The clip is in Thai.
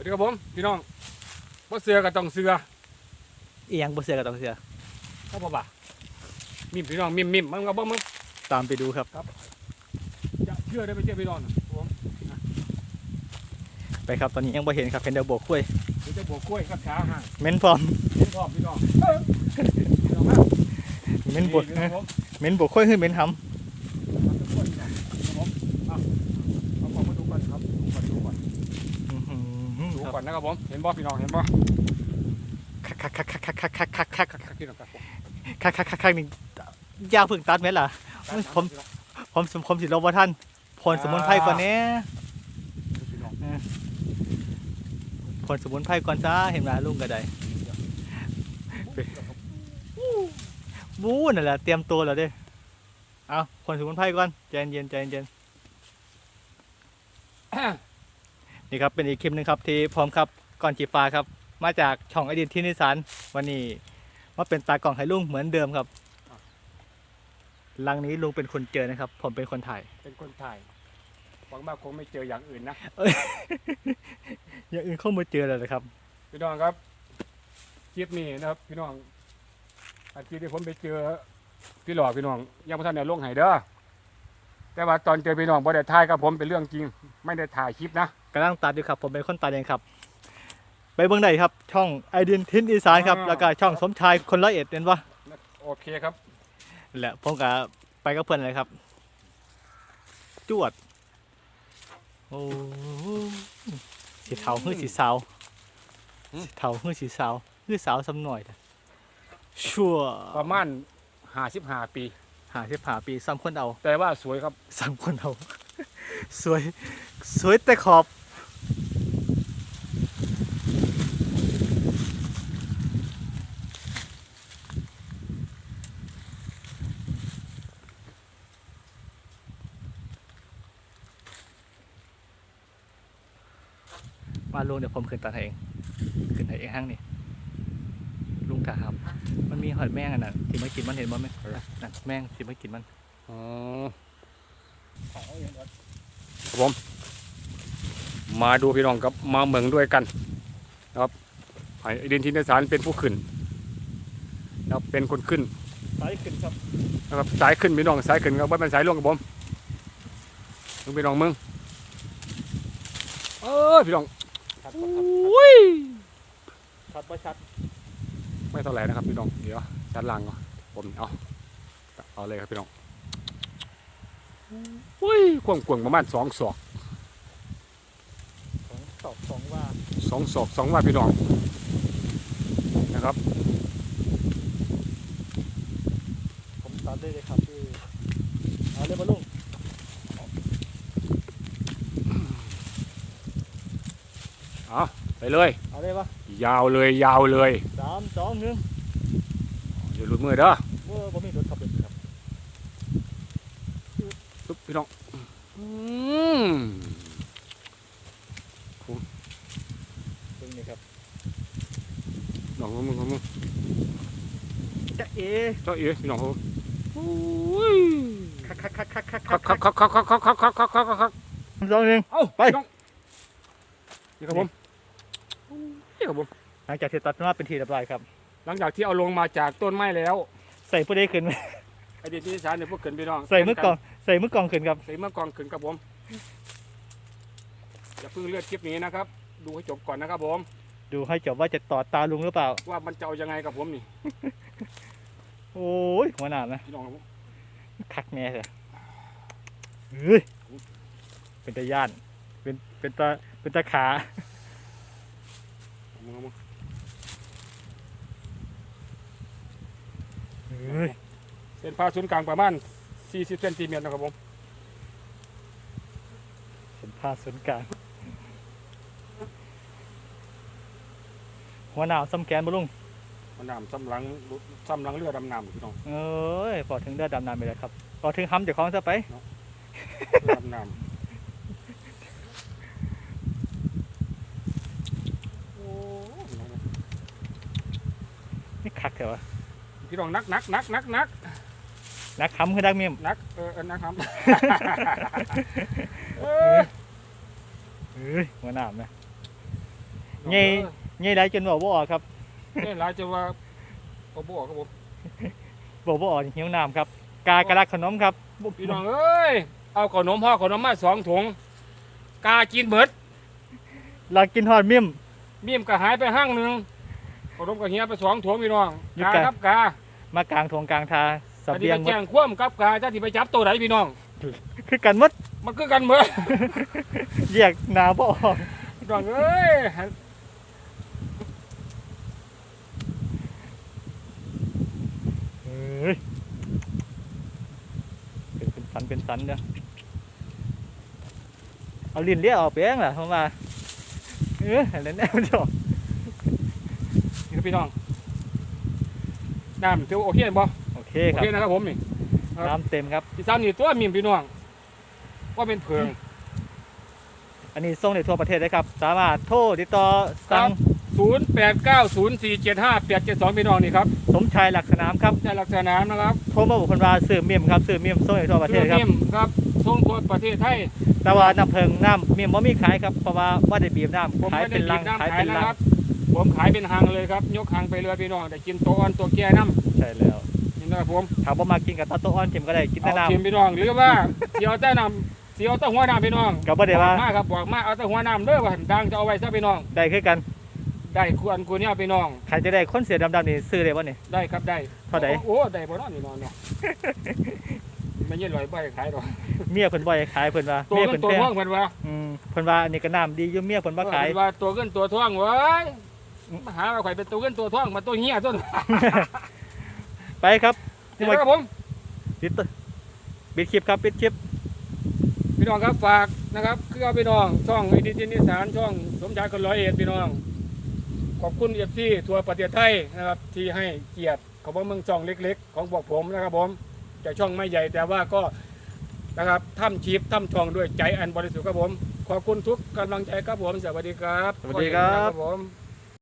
วัสดีครับผมพี่น้องบ่เสือก็ต้องเสือเอียงบ่เสือกับต้องเสือเข้าบ่บ่ามิมพี่น้องมิมมิมมันก็บ่มึงตามไปดูครับ จะเชื่อได้ไปเชื่อพี่น้องนะครับผมไปครับตอนนี้ยังบ่เห็นครับเห็นเดยวโบกกล้วยเดี๋ยวจะบวกกล้วยกับขาห่างเม้นพร้อมเห็นพร้อมพี่น้องเอ้ยพี่น้องครับเม้นบดพี่น้องผมเม้นโบกกล้วยขึ้นเม้นหเอาทุกคนก่อนครับผมเอาเอาของมาดูก่อนครับดูก่อนดูก่อนำอื้อหือ ดู ครับ ก่อนนะครับผม เห็นบ่พี่น้องเห็นบ่คักคักคักคักคักคักคักคักครับพี่น้องครับผมคักคักคักคักนี่ยาวเพิ่งตัดแม่นล่ะ ผมผมสมผมสิลบว่าท่านผลสมุนไพรก่อนเนี้ยพี่น้องผลสมุนไพรก่อนซะเห็นไหมลุงก็ได้บู๊นั่นแหละเตรียมตัวแล้วเด้เอาผลสมุนไพรก่อนใจเย็นใจเย็น นี่ครับเป็นอีกคลิปหนึงครับที่พร้อมครับก่อนจีฟ้าครับ มาจากช่องอดีตที่นิสานวันนี้มาเป็นตากล่องให้ลุงเหมือนเดิมครับลังนี้ลุงเป็นคนเจอนะครับ ผมเป็นคนถ่ายเป็นคนถ่ายหวังว่าคงไม่เจออย่างอื่นนะอย่างอื่นเข้ามาเจอเลยนะครับพี่น้องครับคลิปนี้นะครับ พี่น้องอาทิตย์ที่ผมไปเจอพี่หล่อพี่น้องยังไม่ทันได้ลงไห้เด้อ แต่ว่าตอนเจอพี่น้องบ่ได้ถ่ายกับผมเป็นเรื่องจริง ไม่ได้ถ่ายคลิปนะกำลังตัดอยู่ครับ ผมเป็นคนตัดเองครับ ไปเบื้องใดครับ ช่องไอเดียนทินอีสานครับอ่าแล้วก็ช่องสมชายคนละเอ็ดเนี่ยว่าโอเคครับแหละผมก็ไปกับเพื่อนเลยครับ จวด โอ้สีเทาคือสีสาวอืมสีเทาคือสีสาวคือสาวสำหน่อยเด้อชัวประมาณห้าสิบห้าปี หาที่ผาปีซ้ำคนเอาแต่ว่าสวยครับซ้ำคนเอา สวย สวยแต่ขอบ มาลุงเดี๋ยวผมขึ้นตัดให้เอง ขึ้นให้เองห้างนี่ ลุงถามมันมีหอยแมงอันนั้นที่ไม่กินมันเห็นมันไหมนั่นแมงที่ไม่กินมันอ๋อผม มาดูพี่น้องครับมาเมืองด้วยกันนะครับไอ้ดินทินสารเป็นผู้ขึ้นนะครับเป็นคนขึ้นสายขึ้นครับนะครับสายขึ้นพี่น้องสายขึ้นครับว่าเป็นสายล่วงกับผมมึงพี่น้องมึงเออพี่น้องชัดอุ้ยชัดปะชัด ไม่เท่าไหร่นะครับพี่น้องเดี๋ยวจัดล่างก่อนผมเอาเอาเลยครับพี่น้องอุ้ยกว้างกวางๆประมาณสองศอกสองสอบสองว่าสองศอกสองว่าพี่น้องนะครับ ผมตัดได้เลยครับพี่เอาเลยมาลุงเอา ไปเลย เอาเลยปะยาวเลยยาวเลยสามสองหนึ่งอย่าหลุดมือเด้อเว้อผมมีรถขับเลยครับปึ๊บพี่น้องอืมตรงนี้ครับน้องมึงของมึงจะเอเจ้าเอ๋พี่น้องเขาอุ้ยคักคักคักคักคักคักคักคักคักคักคักคักคักคักคักคักสองหนึ่งเอ้าไปพี่น้องนี่ครับผมนี่ ครับผม หลังจากที่ตัดมาเป็นทีเรียบร้อยครับ หลังจากที่เอาลงมาจากต้นไม้แล้วใส่ผู้ใดขึ้นไหมไอเดียที่สารเนี่ยพวกเกินพี่น้องใส่มือกองใส่มือกองขึ้นครับ ใส่มือกองขึ้นครับผมอย่าเพิ่งเลือดคลิปนี้นะครับ ดูให้จบก่อนนะครับผม ดูให้จบว่าจะต่อตาลุงหรือเปล่า ว่ามันจะเอายังไงกับผมนี่โอ้ยหัวหน้านะพี่น้องครับผมคักแน่เลยเฮ้ยเป็นตาย่าน เป็นเป็นตาเป็นตาขา เอามือเอามือ เฮ้ยเส้นผ่าศูนย์กลางประมาณ 40เซนติเมตรนะครับผมเป็นผ้าศูนย์กลาง หัวหนาวซ้ำแกนบ่ลุงมันน้ำซ้ำหลังซ้ำหลังเรือดำน้ำพี่น้อง เอ้ยพอถึงเลือดดำน้ำไปแล้วครับพอถึงห้ำเดี๋ยวของจะไปเรือดำน้ำโอ้พี่น้องนี่คักเถอะวะ พี่น้องนักนักนักนักนักนักค้ำคือดักเมียมนักเออเออนักครับเออเฮ้ยหัวหนาวนะใหญ่ใหญ่ได้จนบอกว่าออกครับเนี่ยหลายจะว่าบ่บอกครับผมบอกว่าออกหิวน้ำครับ กากระลักขนมครับพี่น้องเอ้ยเอาขนมห่อขนมมาสองถุงกากินเบิดเรากินทอดมิ่มมีมก็หายไปห้างหนึ่ง ขนมก็เฮียไปสองถุงพี่น้องอยู่กาไกลครับกามากลางทงกลางทาเสอันนี้บียงไปหมดแจ้งคว่ำกับกาจะที่ไปจับตัวไหนพี่น้อง คือกันหมดมันคือกันเมื่อแยกหนาวบ่ออกพี่น้องเอ้ยเฮ้ยเป็นเป็นสันเป็นสันเด้อเอาลิ้นเลี้ยออกเปียงล่ะผมว่าเอออะไรแน่มันจะออกนี่ ครับพี่น้องน้ำถือว่าโอเคบ่โอเคโอครับ เคนะครับผมนี่ ครับ น้ำเต็มครับ ที่สามนี่ตัวมีมพี่น้องว่าเป็นเพิง อันนี้ส่งในทั่วประเทศเลยครับ สามารถโทรติดต่อสั่ง0 8 9 0 4 7 5 8 7 2พี่น้องนี่ครับสมชายหลักสนามครับในลักษณะนะครับโทรมาบอกคนว่าซื้อเมียมครับซื้อเมียมส่งในทั่วประเทศครับมีมครับส่งทั่วประเทศไทยแต่ว่าน้ำเพิงน้ำเมียมบ่มีขายครับ เพราะว่าว่าได้บีบน้ผมำขายไม่ได้เป็นบีลับงน้ำขายขายเป็นนะลัง ครับ ผมขายเป็นหางเลยครับ ยกหางไปเลยพี่น้องแต่กินตัวอ่อนตัวแก่น้ใช่แล้วำนี่นะครับผมถามว่ามากินกับตาโตอ้อนเข็มก็ได้กินแต่เอาน้ชิมพี่น้องหรือว่า เสียวแต่น้ำเสียวแต่หัวน้ำพี่น้องำก็บ่ได้ว่าบอกมาครับบอกมาเอาแต่หัวน้ำเด้อว่าดังจะเอาไว้ซะพี่น้อง ได้คือกันได้ควรควรเนี่ยพี่น้อง ใครจะได้คนเสียดำๆนี่ซื้อได้บ่นี่ ได้ครับได้เท่าใด โอ้ได้บ่เนอนนี่นอนเนาะ ไม่ใช่ลอยใบขายหรอกเมียเพิ่นบ่ให้ขายเพิ่นว่าตัวเมียเงิเพิ่นนตัวแพงท่วงเพิ่นว่า อืมเพิ่นว่าอันนี้ก็น้ำดีอยู่เมียเพิ่นบ่ขายเพิ่นว่าตัวเงินตัวท่วงเว้ย มาหาว่าข่อยเป็นตัวเงินตัวท่วงมาตัวเหี้ยต้นไปครับนี่ครับผมปิดตัวปิดคลิปครับปิดคลิปพี่น้องครับฝากนะครับคือเอาพี่น้องช่องวิธีจินนิสานช่องสมชายคนร้อยเอ็ดพี่น้อง ขอบคุณเอฟซีทั่วประเทศไทยนะครับ ที่ให้เกียรติของพวกเมืองช่องเล็ก ๆ ของพวกผมนะครับผมจะช่องไม่ใหญ่แต่ว่าก็นะครับทำชีพทำช่องด้วยใจอันบริสุทธิ์ครับผม ขอบคุณทุกกำลังใจครับผมสวัสดีครับสวัสดีครับผม